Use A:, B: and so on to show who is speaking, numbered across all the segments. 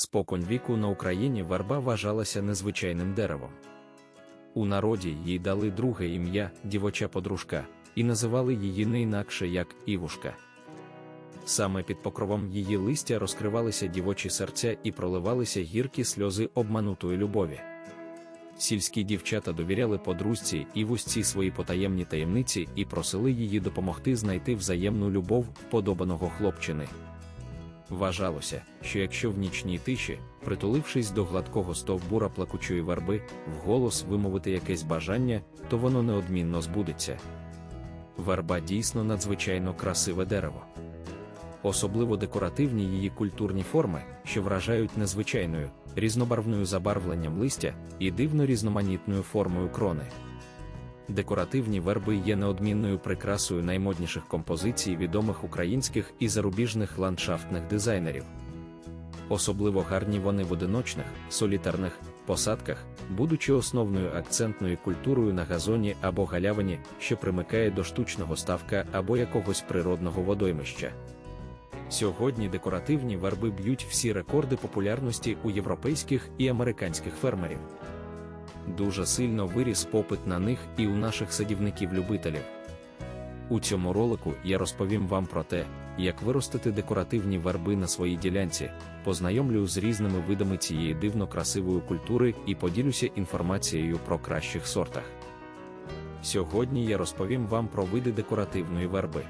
A: Споконь віку на Україні верба вважалася незвичайним деревом. У народі їй дали друге ім'я дівоча подружка, і називали її не інакше як Івушка. Саме під покровом її листя розкривалися дівочі серця і проливалися гіркі сльози обманутої любові. Сільські дівчата довіряли подружці і вузці свої потаємні таємниці і просили її допомогти знайти взаємну любов вподобаного хлопчини. Вважалося, що якщо в нічній тиші, притулившись до гладкого стовбура плакучої верби, вголос вимовити якесь бажання, то воно неодмінно збудеться. Верба дійсно надзвичайно красиве дерево. Особливо декоративні її культурні форми, що вражають незвичайною, різнобарвною забарвленням листя і дивно різноманітною формою крони. Декоративні верби є неодмінною прикрасою наймодніших композицій відомих українських і зарубіжних ландшафтних дизайнерів. Особливо гарні вони в одиночних, солітарних посадках, будучи основною акцентною культурою на газоні або галявині, що примикає до штучного ставка або якогось природного водоймища. Сьогодні декоративні верби б'ють всі рекорди популярності у європейських і американських фермерів. Дуже сильно виріс попит на них і у наших садівників-любителів. У цьому ролику я розповім вам про те, як виростити декоративні верби на своїй ділянці, познайомлю з різними видами цієї дивно красивої культури і поділюся інформацією про кращих сортах. Сьогодні я розповім вам про види декоративної верби.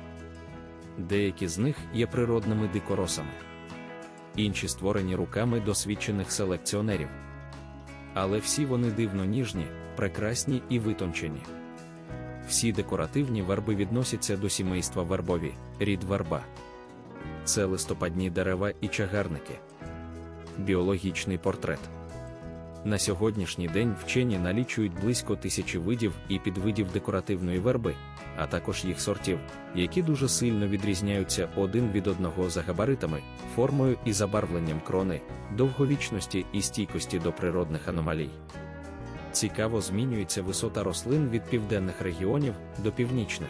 A: Деякі з них є природними дикоросами, інші створені руками досвідчених селекціонерів. Але всі вони дивно ніжні, прекрасні і витончені. Всі декоративні верби відносяться до сімейства вербові, рід верба. Це листопадні дерева і чагарники. Біологічний портрет. На сьогоднішній день вчені налічують близько тисячі видів і підвидів декоративної верби, а також їх сортів, які дуже сильно відрізняються один від одного за габаритами, формою і забарвленням крони, довговічності і стійкості до природних аномалій. Цікаво змінюється висота рослин від південних регіонів до північних.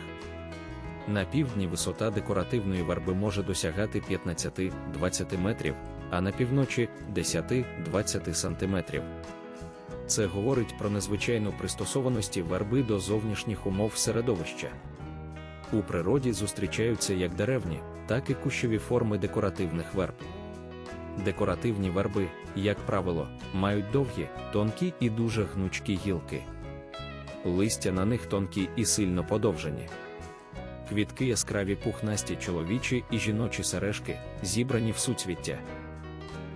A: На півдні висота декоративної верби може досягати 15-20 метрів, а на півночі 10-20 сантиметрів. Це говорить про незвичайну пристосованості верби до зовнішніх умов середовища. У природі зустрічаються як деревні, так і кущові форми декоративних верб. Декоративні верби, як правило, мають довгі, тонкі і дуже гнучкі гілки. Листя на них тонкі і сильно подовжені. Квітки яскраві пухнасті чоловічі і жіночі сережки, зібрані в суцвіття.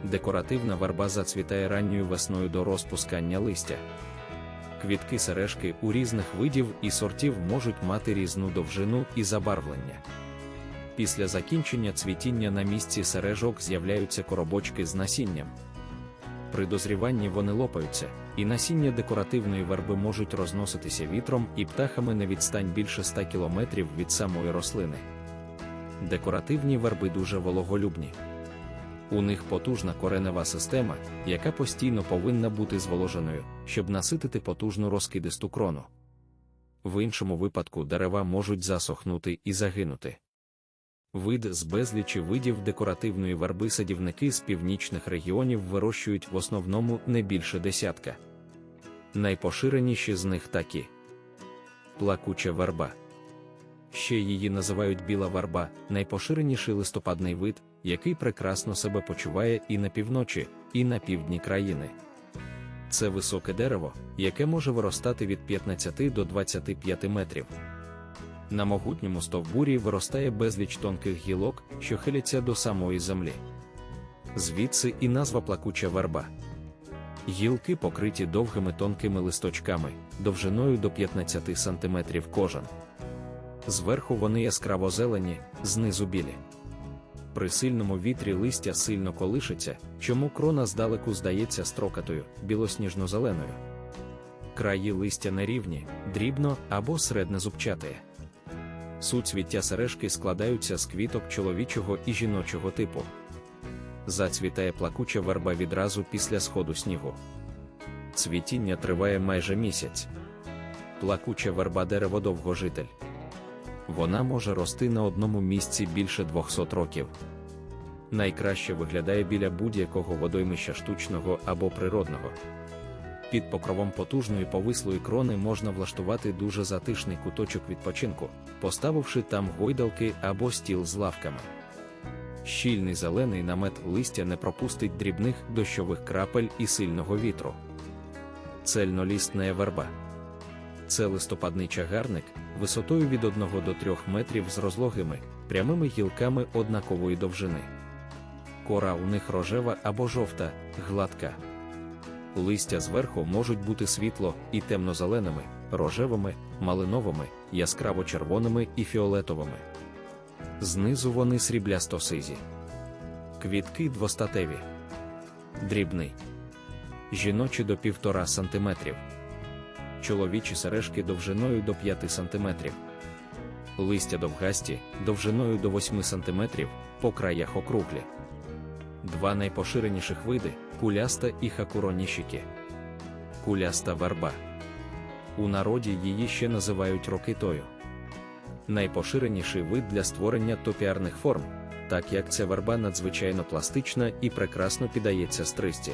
A: Декоративна верба зацвітає ранньою весною до розпускання листя. Квітки сережки у різних видів і сортів можуть мати різну довжину і забарвлення. Після закінчення цвітіння на місці сережок з'являються коробочки з насінням. При дозріванні вони лопаються, і насіння декоративної верби можуть розноситися вітром і птахами на відстань більше 100 км від самої рослини. Декоративні верби дуже вологолюбні. У них потужна коренева система, яка постійно повинна бути зволоженою, щоб наситити потужну розкидисту крону. В іншому випадку дерева можуть засохнути і загинути. Вид з безлічі видів декоративної верби садівники з північних регіонів вирощують в основному не більше десятка. Найпоширеніші з них такі: плакуча верба. Ще її називають біла верба, найпоширеніший листопадний вид, який прекрасно себе почуває і на півночі, і на півдні країни. Це високе дерево, яке може виростати від 15 до 25 метрів. На могутньому стовбурі виростає безліч тонких гілок, що хиляться до самої землі. Звідси і назва плакуча верба. Гілки покриті довгими тонкими листочками, довжиною до 15 см кожен. Зверху вони яскраво зелені, знизу білі. При сильному вітрі листя сильно колишиться, чому крона здалеку здається строкатою, білосніжно-зеленою. Краї листя нерівні, дрібно або середнезубчатає. Суцвіття сережки складаються з квіток чоловічого і жіночого типу. Зацвітає плакуча верба відразу після сходу снігу. Цвітіння триває майже місяць. Плакуча верба дерево довгожитель. Вона може рости на одному місці більше 200 років. Найкраще виглядає біля будь-якого водоймища штучного або природного. Під покровом потужної повислої крони можна влаштувати дуже затишний куточок відпочинку, поставивши там гойдалки або стіл з лавками. Щільний зелений намет листя не пропустить дрібних дощових крапель і сильного вітру. Цельнолістна верба. Це листопадний чагарник висотою від 1 до 3 метрів з розлогими, прямими гілками однакової довжини. Кора у них рожева або жовта, гладка. Листя зверху можуть бути світло і темно-зеленими, рожевими, малиновими, яскраво-червоними і фіолетовими. Знизу вони сріблясто-сизі. Квітки двостатеві. Дрібний. Жіночі до 1,5 см. Чоловічі сережки довжиною до 5 см. Листя довгасті, довжиною до 8 см, по краях округлі. Два найпоширеніших види куляста і хакуроніщики. Куляста верба. У народі її ще називають рокитою. Найпоширеніший вид для створення топіарних форм, так як ця верба надзвичайно пластична і прекрасно піддається стристі.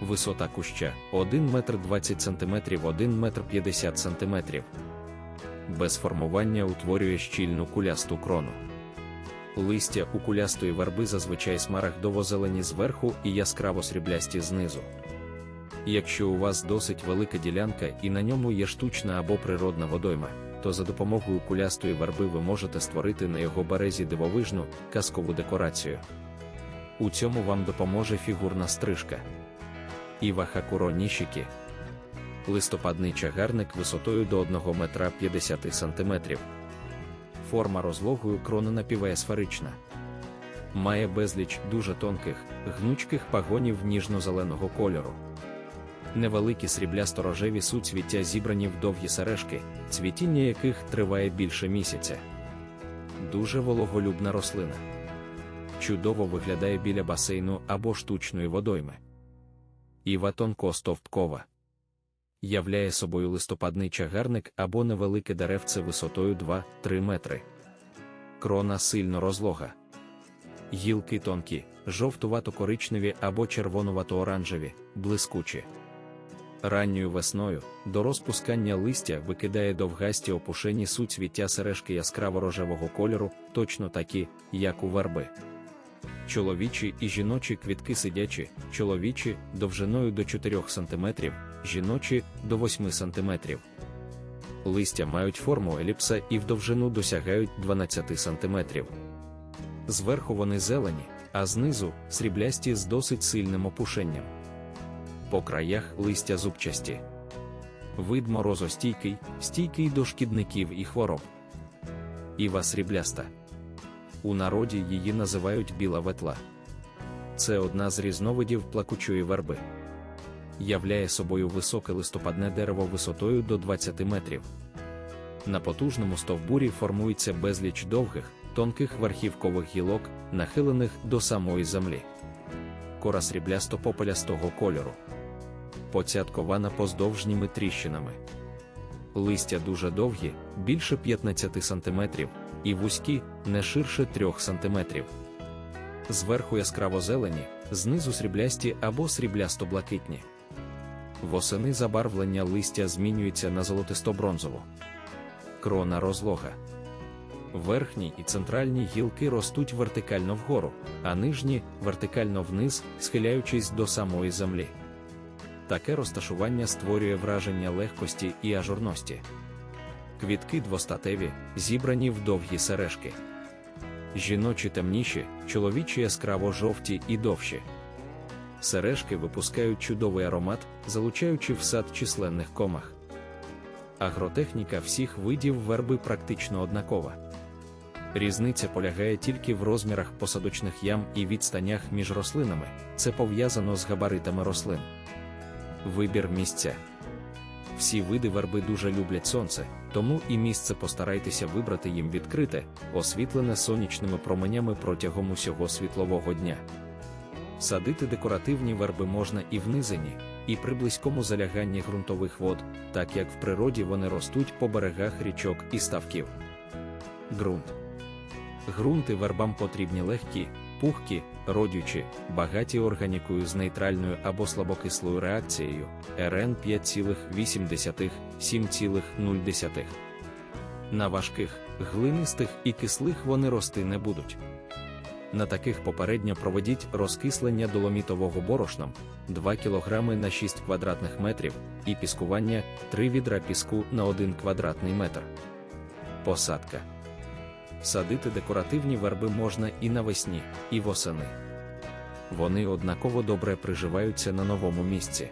A: Висота куща 1 метр 20 см 1 метр 50 см. Без формування утворює щільну кулясту крону. Листя у кулястої верби зазвичай смарагдово-зелені зверху і яскраво сріблясті знизу. Якщо у вас досить велика ділянка і на ньому є штучна або природна водойма, то за допомогою кулястої верби ви можете створити на його березі дивовижну казкову декорацію. У цьому вам допоможе фігурна стрижка. Іва Хакуро Листопадний чагарник висотою до 1 метра 50 см. Форма розлогою крона напівесферична. Має безліч дуже тонких, гнучких пагонів ніжно-зеленого кольору. Невеликі сріблясто-рожеві суцвіття зібрані в довгі сережки, цвітіння яких триває більше місяця. Дуже вологолюбна рослина. Чудово виглядає біля басейну або штучної водойми. Іва тонкостовпкова. Являє собою листопадний чагарник або невелике деревце висотою 2-3 метри. Крона сильно розлога. Гілки тонкі, жовтувато-коричневі або червонувато-оранжеві, блискучі. Ранньою весною до розпускання листя викидає довгасті опушені суцвіття сережки яскраво рожевого кольору, точно такі, як у верби. Чоловічі і жіночі квітки сидячі, чоловічі довжиною до 4 см, жіночі до 8 см. Листя мають форму еліпса і в довжину досягають 12 см. Зверху вони зелені, а знизу сріблясті з досить сильним опушенням. По краях листя зубчасті. Вид морозостійкий, стійкий до шкідників і хвороб. Іва срібляста. У народі її називають біла ветла. Це одна з різновидів плакучої верби. Являє собою високе листопадне дерево висотою до 20 метрів. На потужному стовбурі формується безліч довгих, тонких верхівкових гілок, нахилених до самої землі. Кора сріблясто попелястого кольору. Поцяткована поздовжніми тріщинами. Листя дуже довгі, більше 15 см, і вузькі не ширше 3 см. Зверху яскраво зелені, знизу сріблясті або сріблясто-блакитні. Восени забарвлення листя змінюється на золотисто-бронзово. Крона розлога. Верхні і центральні гілки ростуть вертикально вгору, а нижні вертикально вниз, схиляючись до самої землі. Таке розташування створює враження легкості і ажурності. Квітки двостатеві, зібрані в довгі сережки. Жіночі темніші, чоловічі яскраво жовті і довші. Сережки випускають чудовий аромат, залучаючи в сад численних комах. Агротехніка всіх видів верби практично однакова. Різниця полягає тільки в розмірах посадочних ям і відстанях між рослинами, це пов'язано з габаритами рослин. Вибір місця. Всі види верби дуже люблять сонце, тому і місце постарайтеся вибрати їм відкрите, освітлене сонячними променями протягом усього світлового дня. Садити декоративні верби можна і в низині, і при близькому заляганні ґрунтових вод, так як в природі вони ростуть по берегах річок і ставків. Ґрунт. Ґрунти вербам потрібні легкі, пухкі, родючі, багаті органікою з нейтральною або слабокислою реакцією РН 5,8 7,0. На важких, глинистих і кислих вони рости не будуть. На таких попередньо проведіть розкислення доломітового борошном 2 кг на 6 квадратних метрів і піскування 3 відра піску на 1 квадратний метр. Посадка. Садити декоративні верби можна і навесні, і восени. Вони однаково добре приживаються на новому місці.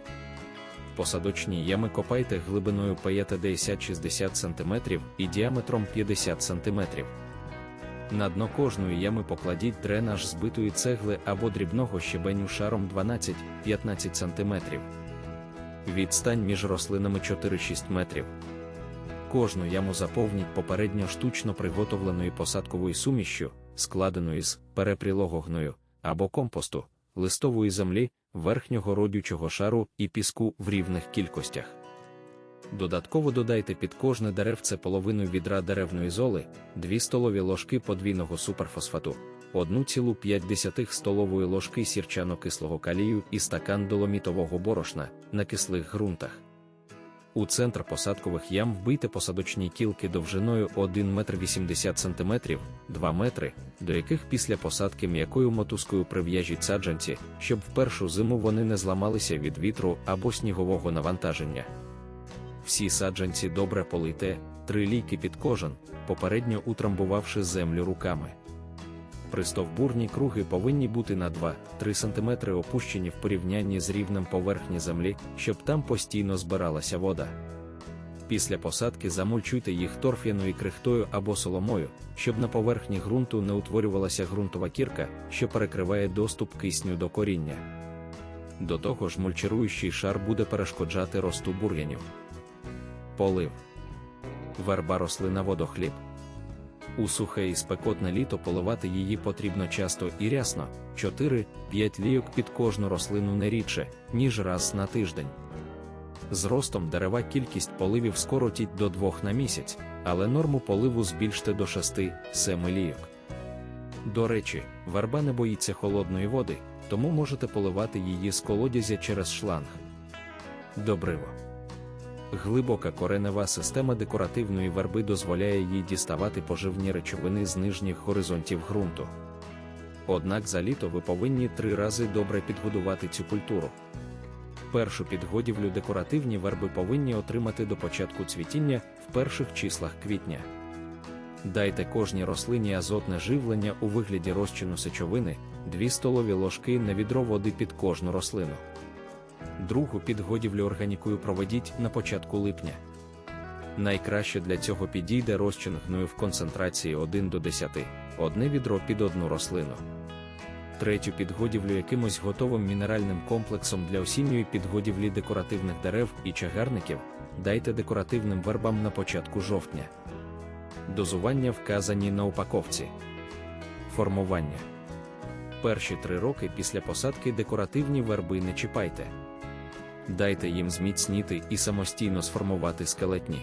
A: Посадочні ями копайте глибиною 50-60 см і діаметром 50 см. На дно кожної ями покладіть дренаж збитої цегли або дрібного щебеню шаром 12-15 см. Відстань між рослинами 4-6 метрів. Кожну яму заповніть попередньо штучно приготовленою посадковою сумішшю, складеною з перепрілого гною або компосту, листової землі, верхнього родючого шару і піску в рівних кількостях. Додатково додайте під кожне деревце половину відра деревної золи, 2 столові ложки подвійного суперфосфату, 1,5 столової ложки сірчано-кислого калію і стакан доломітового борошна на кислих ґрунтах. У центр посадкових ям вбийте посадочні кілки довжиною 1 метр 80 см, 2 метри, до яких після посадки м'якою мотузкою прив'яжіть саджанці, щоб в першу зиму вони не зламалися від вітру або снігового навантаження. Всі саджанці добре полийте, три лійки під кожен, попередньо утрамбувавши землю руками. Пристовбурні круги повинні бути на 2-3 см опущені в порівнянні з рівнем поверхні землі, щоб там постійно збиралася вода. Після посадки замульчуйте їх торф'яною крихтою або соломою, щоб на поверхні ґрунту не утворювалася ґрунтова кірка, що перекриває доступ кисню до коріння. До того ж, мульчируючий шар буде перешкоджати росту бур'янів. Полив. Верба рослина водохліб. У сухе і спекотне літо поливати її потрібно часто і рясно 4-5 лійок під кожну рослину не рідше, ніж раз на тиждень. З ростом дерева кількість поливів скоротіть до 2 на місяць, але норму поливу збільште до 6-7 лійок. До речі, верба не боїться холодної води, тому можете поливати її з колодязя через шланг. Добриво. Глибока коренева система декоративної верби дозволяє їй діставати поживні речовини з нижніх горизонтів ґрунту. Однак за літо ви повинні три рази добре підгодувати цю культуру. Першу підгодівлю декоративні верби повинні отримати до початку цвітіння в перших числах квітня. Дайте кожній рослині азотне живлення у вигляді розчину сечовини, 2 столові ложки на відро води під кожну рослину. Другу підгодівлю органікою проведіть на початку липня. Найкраще для цього підійде розчин гною в концентрації 1 до 10, одне відро під одну рослину. Третю підгодівлю якимось готовим мінеральним комплексом для осінньої підгодівлі декоративних дерев і чагарників дайте декоративним вербам на початку жовтня. Дозування вказані на упаковці. Формування. Перші три роки після посадки декоративні верби не чіпайте. Дайте їм зміцніти і самостійно сформувати скелетні.